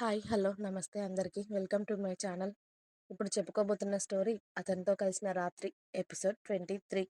Hi hello namaste అందరికీ welcome to my channel ఇప్పుడు చెప్పుకోబోతున్న స్టోరీ అతనితో కలిసిన రాత్రి episode twenty three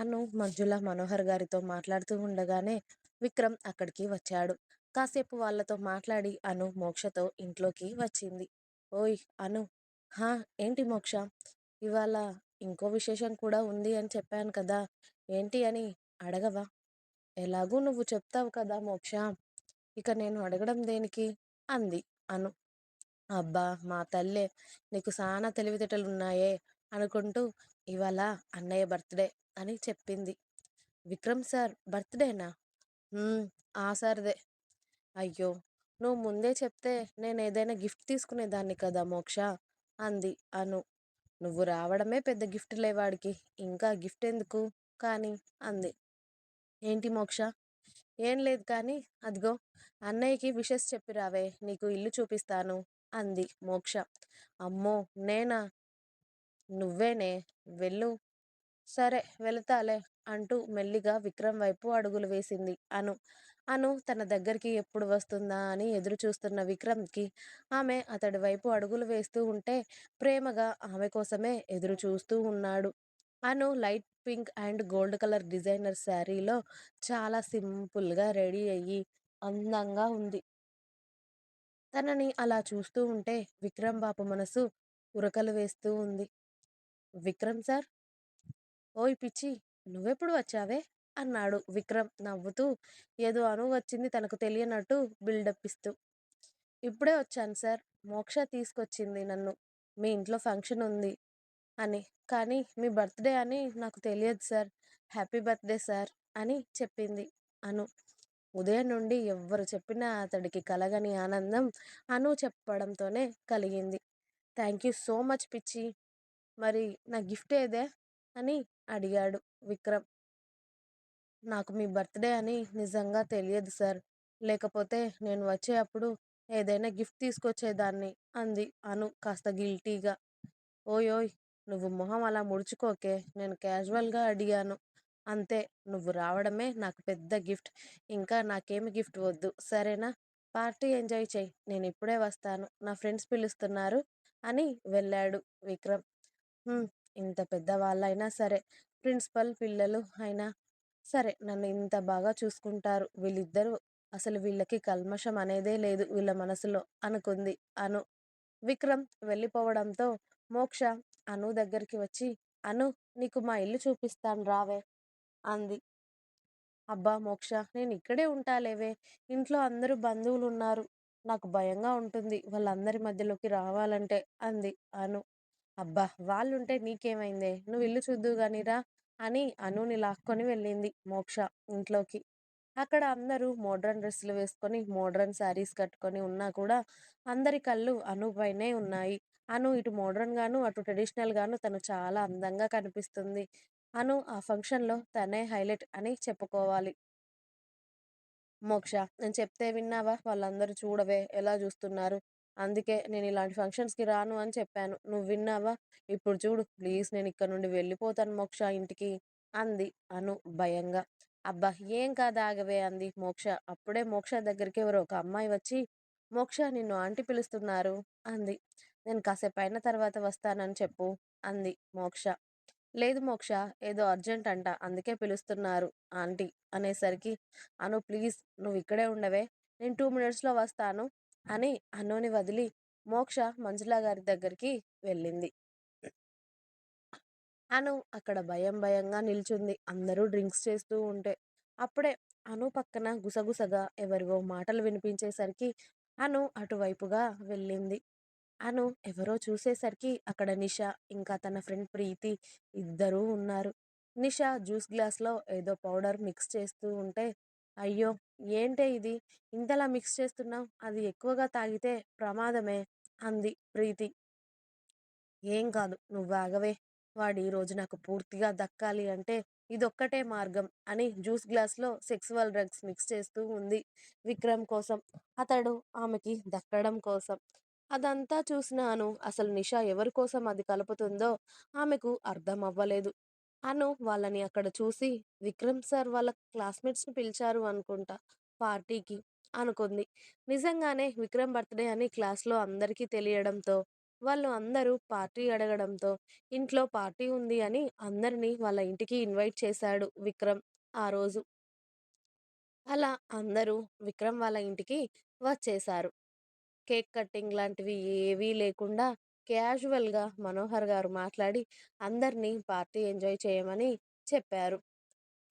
Anu Manjula Manohar గారితో మాట్లాడుతూ ఉండగానే విక్రమ్ అక్కడికి వచ్చాడు కాసేపు వాళ్లతో మాట్లాడి అను మోక్షతో ఇంట్లోకి వచ్చింది ఓయ్ అను హా ఏంటి మోక్ష ఇవాళ ఇంకో విశేషం కూడా ఉంది అని చెప్పాను కదా ఏంటి అని అడగవా ఎలాగూ నువ్వు చెప్తావు కదా మోక్ష ఇక నేను అడగడం దేనికి అంది అను అబ్బా మా తల్లే నీకు సానా తెలివితేటలు ఉన్నాయే అనుకుంటూ ఇవాళ అన్నయ్య బర్త్డే అని చెప్పింది విక్రమ్ సార్ బర్త్డేనా ఆ సార్దే అయ్యో నువ్వు ముందే చెప్తే నేను ఏదైనా గిఫ్ట్ తీసుకునేదాన్ని కదా మోక్ష అంది అను నువ్వు రావడమే పెద్ద గిఫ్ట్ లేవాడికి ఇంకా గిఫ్ట్ ఎందుకు కానీ అంది ఏంటి మోక్ష ఏం లేదు కానీ అదిగో అన్నయ్యకి విషెస్ చెప్పిరావే నీకు ఇల్లు చూపిస్తాను అంది మోక్ష అమ్మో నేనా నువ్వేనే వెళ్ళు సరే వెళతాలే అంటూ మెల్లిగా విక్రమ్ వైపు అడుగులు వేసింది అను అను తన దగ్గరికి ఎప్పుడు వస్తుందా అని ఎదురు చూస్తున్న విక్రమ్కి ఆమె అతడి వైపు అడుగులు వేస్తూ ఉంటే ప్రేమగా ఆమె కోసమే ఎదురు చూస్తూ ఉన్నాడు Anu light pink and gold colour designer శారీలో చాలా సింపుల్గా రెడీ అయ్యి అందంగా ఉంది తనని అలా చూస్తూ ఉంటే విక్రమ్ బాపు మనసు ఉరకలు వేస్తూ ఉంది విక్రమ్ సార్ ఓయ్ పిచ్చి నువ్వెప్పుడు వచ్చావే అన్నాడు విక్రమ్ నవ్వుతూ ఏదో అను వచ్చింది తనకు తెలియనట్టు బిల్డప్ ఇస్తూ ఇప్పుడే వచ్చాను సార్ మోక్ష తీసుకొచ్చింది నన్ను మీ ఇంట్లో ఫంక్షన్ ఉంది అని కానీ మీ బర్త్డే అని నాకు తెలియదు సార్ హ్యాపీ బర్త్డే సార్ అని చెప్పింది అను ఉదయం నుండి ఎవ్వరు చెప్పినా అతడికి కలగని ఆనందం అను చెప్పడంతోనే కలిగింది థ్యాంక్ యూ సో మచ్ పిచ్చి మరి నా గిఫ్ట్ ఏదే అని అడిగాడు విక్రమ్ నాకు మీ బర్త్డే అని నిజంగా తెలియదు సార్ లేకపోతే నేను వచ్చే అప్పుడు ఏదైనా గిఫ్ట్ తీసుకొచ్చేదాన్ని అంది అను కాస్త గిల్టీగా ఓయోయ్ నువ్వు మొహం అలా ముడుచుకోకే నేను క్యాజువల్గా అడిగాను అంతే నువ్వు రావడమే నాకు పెద్ద గిఫ్ట్ ఇంకా నాకేమి గిఫ్ట్ వద్దు సరేనా పార్టీ ఎంజాయ్ చేయి నేను ఇప్పుడే వస్తాను నా ఫ్రెండ్స్ పిలుస్తున్నారు అని వెళ్ళాడు విక్రమ్ ఇంత పెద్దవాళ్ళైనా సరే ప్రిన్సిపల్ పిల్లలు అయినా సరే నన్ను ఇంత బాగా చూసుకుంటారు వీళ్ళిద్దరూ అసలు వీళ్ళకి కల్మషం అనేదే లేదు వీళ్ళ మనసులో అనుకుంది అను విక్రమ్ వెళ్ళిపోవడంతో మోక్ష అను దగ్గరికి వచ్చి అను నీకు మా ఇల్లు చూపిస్తాను రావే అంది అబ్బా మోక్ష నేను ఇక్కడే ఉంటాలేవే ఇంట్లో అందరూ బంధువులు ఉన్నారు నాకు భయంగా ఉంటుంది వాళ్ళందరి మధ్యలోకి రావాలంటే అంది అను అబ్బా వాళ్ళుంటే నీకేమైందే నువ్వు ఇల్లు చూద్దు కానీరా అని అనుని లాక్కొని వెళ్ళింది మోక్ష ఇంట్లోకి అక్కడ అందరూ మోడ్రన్ డ్రెస్సులు వేసుకొని మోడ్రన్ శారీస్ కట్టుకొని ఉన్నా కూడా అందరి కళ్ళు అనుపైనే ఉన్నాయి అను ఇటు మోడ్రన్ గాను అటు ట్రెడిషనల్ గాను తను చాలా అందంగా కనిపిస్తుంది అను ఆ ఫంక్షన్లో తనే హైలైట్ అని చెప్పుకోవాలి మోక్ష నేను చెప్తే విన్నావా వాళ్ళందరూ చూడవే ఎలా చూస్తున్నారు అందుకే నేను ఇలాంటి ఫంక్షన్స్కి రాను అని చెప్పాను నువ్వు విన్నావా ఇప్పుడు చూడు ప్లీజ్ నేను ఇక్కడ నుండి వెళ్ళిపోతాను మోక్ష ఇంటికి అంది అను భయంగా అబ్బా ఏం కాదు ఆగవే అంది మోక్ష అప్పుడే మోక్ష దగ్గరికి ఎవరో ఒక అమ్మాయి వచ్చి మోక్ష నిన్ను ఆంటీ పిలుస్తున్నారు అంది నేను కాసేపు అయిన తర్వాత వస్తానని చెప్పు అంది మోక్ష లేదు మోక్ష ఏదో అర్జెంట్ అంట అందుకే పిలుస్తున్నారు ఆంటీ అనేసరికి అను ప్లీజ్ నువ్వు ఇక్కడే ఉండవే నేను టూ మినిట్స్లో వస్తాను అని అనుని వదిలి మోక్ష మంజులా గారి దగ్గరికి వెళ్ళింది అను అక్కడ భయం భయంగా నిల్చుంది అందరూ డ్రింక్స్ చేస్తూ ఉంటే అప్పుడే అను పక్కన గుసగుసగా ఎవరివో మాటలు వినిపించేసరికి అను అటువైపుగా వెళ్ళింది అను ఎవరో చూసేసరికి అక్కడ నిష ఇంకా తన ఫ్రెండ్ ప్రీతి ఇద్దరూ ఉన్నారు నిష జ్యూస్ గ్లాస్లో ఏదో పౌడర్ మిక్స్ చేస్తూ ఉంటే అయ్యో ఏంటే ఇది ఇంతలా మిక్స్ చేస్తున్నావు అది ఎక్కువగా తాగితే ప్రమాదమే అంది ప్రీతి ఏం కాదు నువ్వు ఆగవే వాడు ఈరోజు నాకు పూర్తిగా దక్కాలి అంటే ఇదొక్కటే మార్గం అని జ్యూస్ గ్లాస్లో సెక్సువల్ డ్రగ్స్ మిక్స్ చేస్తూ ఉంది విక్రమ్ కోసం అతడు ఆమెకి దక్కడం కోసం అదంతా చూసినాను అను అసలు నిషా ఎవరి కోసం అది కలుపుతుందో ఆమెకు అర్థం అవ్వలేదు అను వాళ్ళని అక్కడ చూసి విక్రమ్ సార్ వాళ్ళ క్లాస్మేట్స్ని పిలిచారు అనుకుంటా పార్టీకి అనుకుంది నిజంగానే విక్రమ్ బర్త్డే అని క్లాస్లో అందరికీ తెలియడంతో వాళ్ళు అందరూ పార్టీ అడగడంతో ఇంట్లో పార్టీ ఉంది అని అందరినీ వాళ్ళ ఇంటికి ఇన్వైట్ చేశాడు విక్రమ్ ఆ రోజు అలా అందరూ విక్రమ్ వాళ్ళ ఇంటికి వచ్చేశారు కేక్ కటింగ్ లాంటివి ఏవీ లేకుండా క్యాజువల్గా మనోహర్ గారు మాట్లాడి అందరినీ పార్టీ ఎంజాయ్ చేయమని చెప్పారు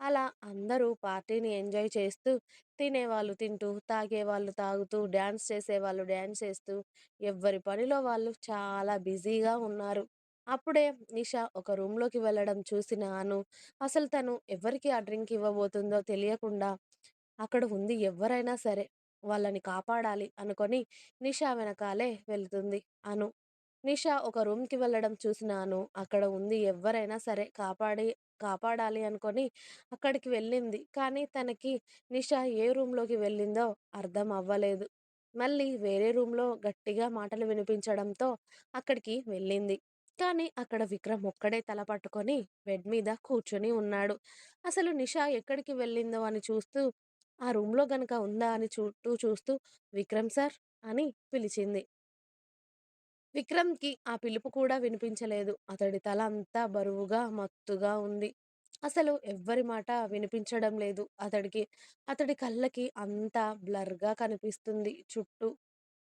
అలా అందరూ పార్టీని ఎంజాయ్ చేస్తూ తినేవాళ్ళు తింటూ తాగేవాళ్ళు తాగుతూ డ్యాన్స్ చేసేవాళ్ళు డ్యాన్స్ చేస్తూ ఎవరి పనిలో వాళ్ళు చాలా బిజీగా ఉన్నారు అప్పుడే నిషా ఒక రూమ్లోకి వెళ్ళడం చూసినాను అసలు తను ఎవరికి ఆ డ్రింక్ ఇవ్వబోతుందో తెలియకుండా అక్కడ ఉంది ఎవరైనా సరే వాళ్ళని కాపాడాలి అనుకొని నిషా వెనకాలే వెళ్తుంది అను నిషా ఒక రూమ్కి వెళ్ళడం చూసిన అను అక్కడ ఉంది ఎవరైనా సరే కాపాడి కాపాడాలి అనుకొని అక్కడికి వెళ్ళింది కానీ తనకి నిషా ఏ రూమ్లోకి వెళ్ళిందో అర్థం అవ్వలేదు మళ్ళీ వేరే రూమ్లో గట్టిగా మాటలు వినిపించడంతో అక్కడికి వెళ్ళింది కానీ అక్కడ విక్రమ్ ఒక్కడే తల పట్టుకొని బెడ్ మీద కూర్చొని ఉన్నాడు అసలు నిషా ఎక్కడికి వెళ్ళిందో అని చూస్తూ ఆ రూమ్లో గనక ఉందా అని చుట్టూ చూస్తూ విక్రమ్ సార్ అని పిలిచింది విక్రమ్కి ఆ పిలుపు కూడా వినిపించలేదు అతడి తల అంతా బరువుగా మత్తుగా ఉంది అసలు ఎవ్వరి మాట వినిపించడం లేదు అతడికి అతడి కళ్ళకి అంతా బ్లర్గా కనిపిస్తుంది చుట్టూ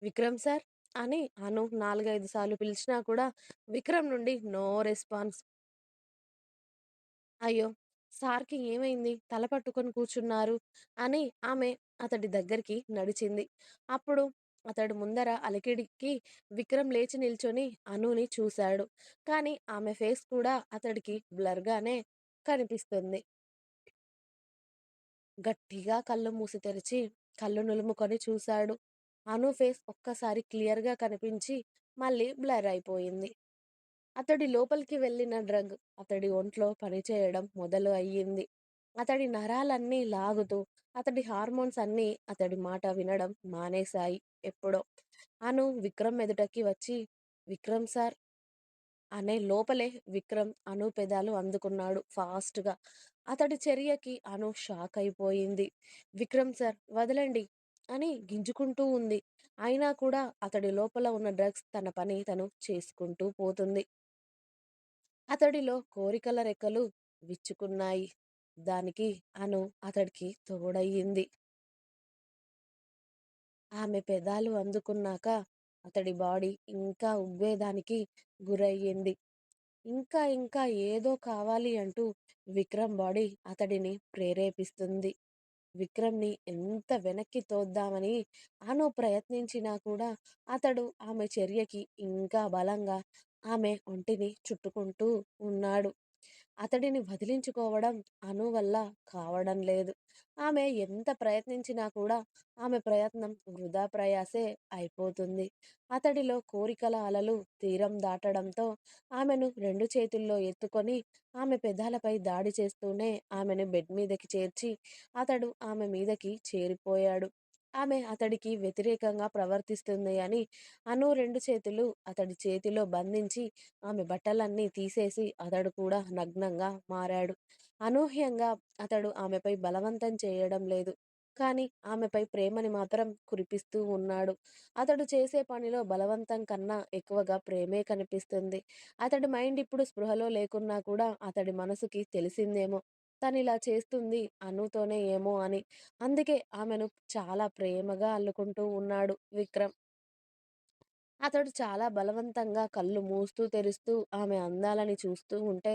విక్రమ్ సార్ అని అను నాలుగైదు సార్లు పిలిచినా కూడా విక్రమ్ నుండి నో రెస్పాన్స్ అయ్యో సార్కి ఏమైంది తల పట్టుకొని కూర్చున్నారు అని ఆమె అతడి దగ్గరికి నడిచింది అప్పుడు అతడు ముందర అలికిడికి విక్రమ్ లేచి నిల్చొని అనుని చూశాడు కానీ ఆమె ఫేస్ కూడా అతడికి బ్లర్గానే కనిపిస్తుంది గట్టిగా కళ్ళు మూసి తెరిచి కళ్ళు నులుముకొని చూశాడు అను ఫేస్ ఒక్కసారి క్లియర్గా కనిపించి మళ్ళీ బ్లర్ అయిపోయింది అతడి లోపలికి వెళ్ళిన డ్రగ్ అతడి ఒంట్లో పనిచేయడం మొదలు అయ్యింది అతడి నరాలన్నీ లాగుతూ అతడి హార్మోన్స్ అన్నీ అతడి మాట వినడం మానేశాయి ఎప్పుడో అను విక్రమ్ ఎదుటకి వచ్చి విక్రమ్ సార్ అనే లోపలే విక్రమ్ అను పెదాలు అందుకున్నాడు ఫాస్ట్గా అతడి చర్యకి అను షాక్ అయిపోయింది విక్రమ్ సార్ వదలండి అని గింజుకుంటూ ఉంది అయినా కూడా అతడి లోపల ఉన్న డ్రగ్స్ తన పని తను చేసుకుంటూ పోతుంది అతడిలో కోరికల రెక్కలు విచ్చుకున్నాయి దానికి అను అతడికి తోడయ్యింది ఆమె పెదాలు అందుకున్నాక అతడి బాడీ ఇంకా ఉబ్బేదానికి గురయ్యింది ఇంకా ఇంకా ఏదో కావాలి అంటూ విక్రమ్ బాడీ అతడిని ప్రేరేపిస్తుంది విక్రమ్ని ఎంత వెనక్కి తోద్దామని అను ప్రయత్నించినా కూడా అతడు ఆమె చర్యకి ఇంకా బలంగా ఆమె ఒంటిని చుట్టుకుంటూ ఉన్నాడు అతడిని వదిలించుకోవడం అను వల్ల కావడం లేదు ఆమె ఎంత ప్రయత్నించినా కూడా ఆమె ప్రయత్నం వృధా ప్రయాసే అయిపోతుంది అతడిలో కోరికల అలలు తీరం దాటడంతో ఆమెను రెండు చేతుల్లో ఎత్తుకొని ఆమె పెదాలపై దాడి చేస్తూనే ఆమెను బెడ్ మీదకి చేర్చి అతడు ఆమె మీదకి చేరిపోయాడు ఆమె అతడికి వ్యతిరేకంగా ప్రవర్తిస్తుంది అని అను రెండు చేతులు అతడి చేతిలో బంధించి ఆమె బట్టలన్నీ తీసేసి అతడు కూడా నగ్నంగా మారాడు అనూహ్యంగా అతడు ఆమెపై బలవంతం చేయడం లేదు కానీ ఆమెపై ప్రేమని మాత్రం కురిపిస్తూ ఉన్నాడు అతడు చేసే పనిలో బలవంతం కన్నా ఎక్కువగా ప్రేమే కనిపిస్తుంది అతడి మైండ్ ఇప్పుడు స్పృహలో లేకున్నా కూడా అతడి మనసుకి తెలిసిందేమో తను ఇలా చేస్తుంది అనుతోనే ఏమో అని అందుకే ఆమెను చాలా ప్రేమగా అల్లుకుంటూ ఉన్నాడు విక్రమ్ అతడు చాలా బలవంతంగా కళ్ళు మూస్తూ తెరుస్తూ ఆమె అందాలని చూస్తూ ఉంటే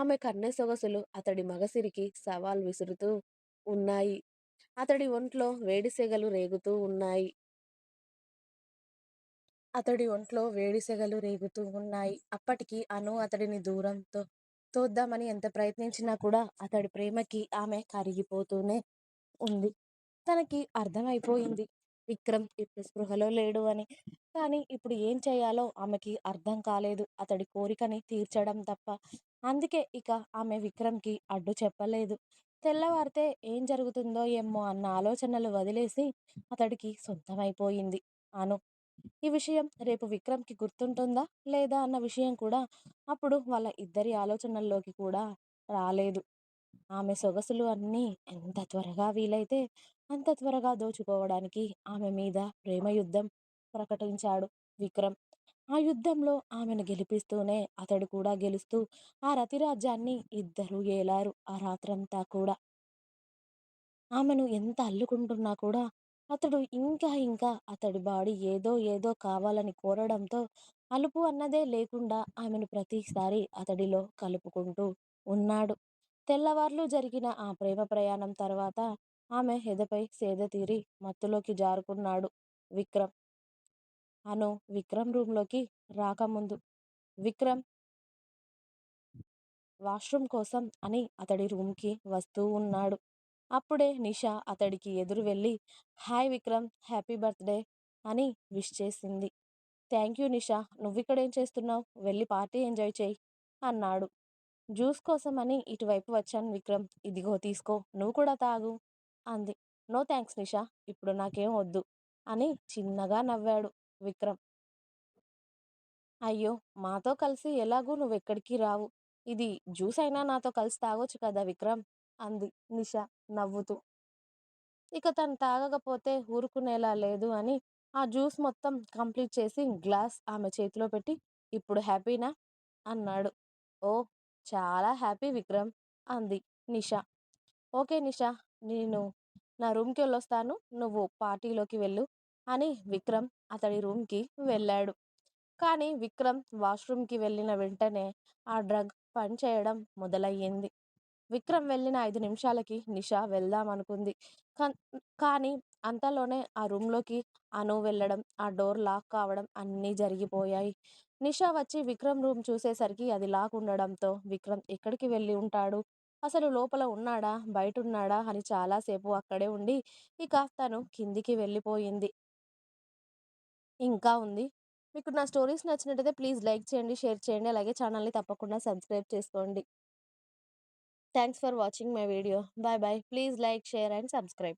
ఆమె కన్నె సొగసులు అతడి మగసిరికి సవాల్ విసురుతూ ఉన్నాయి అతడి ఒంట్లో వేడిసెగలు రేగుతూ ఉన్నాయి అతడి ఒంట్లో వేడిసెగలు రేగుతూ ఉన్నాయి అప్పటికి అను అతడిని దూరంతో తోద్దామని ఎంత ప్రయత్నించినా కూడా అతడి ప్రేమకి ఆమె కరిగిపోతూనే ఉంది తనకి అర్థమైపోయింది విక్రమ్ ఇప్పుడు స్పృహలో లేడు అని కానీ ఇప్పుడు ఏం చేయాలో ఆమెకి అర్థం కాలేదు అతడి కోరికని తీర్చడం తప్ప అందుకే ఇక ఆమె విక్రమ్కి అడ్డు చెప్పలేదు తెల్లవారితే ఏం జరుగుతుందో ఏమో అన్న ఆలోచనలు వదిలేసి అతడికి సొంతమైపోయింది అను ఈ విషయం రేపు విక్రమ్కి గుర్తుంటుందా లేదా అన్న విషయం కూడా అప్పుడు వాళ్ళ ఇద్దరి ఆలోచనల్లోకి కూడా రాలేదు ఆమె సొగసులు అన్నీ ఎంత త్వరగా వీలైతే అంత త్వరగా దోచుకోవడానికి ఆమె మీద ప్రేమ యుద్ధం ప్రకటించాడు విక్రమ్ ఆ యుద్ధంలో ఆమెను గెలిపిస్తూనే అతడు కూడా గెలుస్తూ ఆ రతిరాజ్యాన్ని ఇద్దరూ ఏలారు ఆ రాత్రంతా కూడా ఆమెను ఎంత అల్లుకుంటున్నా కూడా అతడు ఇంకా ఇంకా అతడి బాడీ ఏదో ఏదో కావాలని కోరడంతో అలుపు అన్నదే లేకుండా ఆమెను ప్రతిసారి అతడిలో కలుపుకుంటూ ఉన్నాడు తెల్లవార్లు జరిగిన ఆ ప్రేమ ప్రయాణం తర్వాత ఆమె హెదపై సేద తీరి మత్తులోకి జారుకున్నాడు విక్రమ్ అను విక్రమ్ రూమ్లోకి రాకముందు విక్రమ్ వాష్రూమ్ కోసం అని అతడి రూమ్కి వస్తూ ఉన్నాడు అప్పుడే నిషా అతడికి ఎదురు వెళ్ళి హాయ్ విక్రమ్ హ్యాపీ బర్త్డే అని విష్ చేసింది థ్యాంక్ యూ నిషా నువ్విక్కడ ఏం చేస్తున్నావు వెళ్ళి పార్టీ ఎంజాయ్ చేయి అన్నాడు జ్యూస్ కోసం అని ఇటువైపు వచ్చాను విక్రమ్ ఇదిగో తీసుకో నువ్వు కూడా తాగు అంది నో థ్యాంక్స్ నిషా ఇప్పుడు నాకేం వద్దు అని చిన్నగా నవ్వాడు విక్రమ్ అయ్యో మాతో కలిసి ఎలాగూ నువ్వు ఎక్కడికి రావు ఇది జ్యూస్ అయినా నాతో కలిసి తాగొచ్చు కదా విక్రమ్ అంది నిష నవ్వుతూ ఇక తను తాగకపోతే ఊరుకునేలా లేదు అని ఆ జ్యూస్ మొత్తం కంప్లీట్ చేసి గ్లాస్ ఆమె చేతిలో పెట్టి ఇప్పుడు హ్యాపీనా అన్నాడు ఓ చాలా హ్యాపీ విక్రమ్ అంది నిష ఓకే నిష నేను నా రూమ్కి వెళ్ళొస్తాను నువ్వు పార్టీలోకి వెళ్ళు అని విక్రమ్ అతడి రూమ్కి వెళ్ళాడు కానీ విక్రమ్ వాష్రూమ్కి వెళ్ళిన వెంటనే ఆ డ్రగ్ పనిచేయడం మొదలయ్యింది విక్రమ్ వెళ్ళిన ఐదు నిమిషాలకి నిషా వెళ్దాం అనుకుంది కానీ అంతలోనే ఆ రూమ్లోకి అను వెళ్ళడం ఆ డోర్ లాక్ కావడం అన్నీ జరిగిపోయాయి నిషా వచ్చి విక్రమ్ రూమ్ చూసేసరికి అది లాక్ ఉండడంతో విక్రమ్ ఎక్కడికి వెళ్ళి ఉంటాడు అసలు లోపల ఉన్నాడా బయట ఉన్నాడా అని చాలాసేపు అక్కడే ఉండి ఇక తను కిందికి వెళ్ళిపోయింది ఇంకా ఉంది మీకు నా స్టోరీస్ నచ్చినట్టయితే ప్లీజ్ లైక్ చేయండి షేర్ చేయండి అలాగే ఛానల్ని తప్పకుండా సబ్స్క్రైబ్ చేసుకోండి Thanks for watching my video. Bye bye. Please like, share, and subscribe.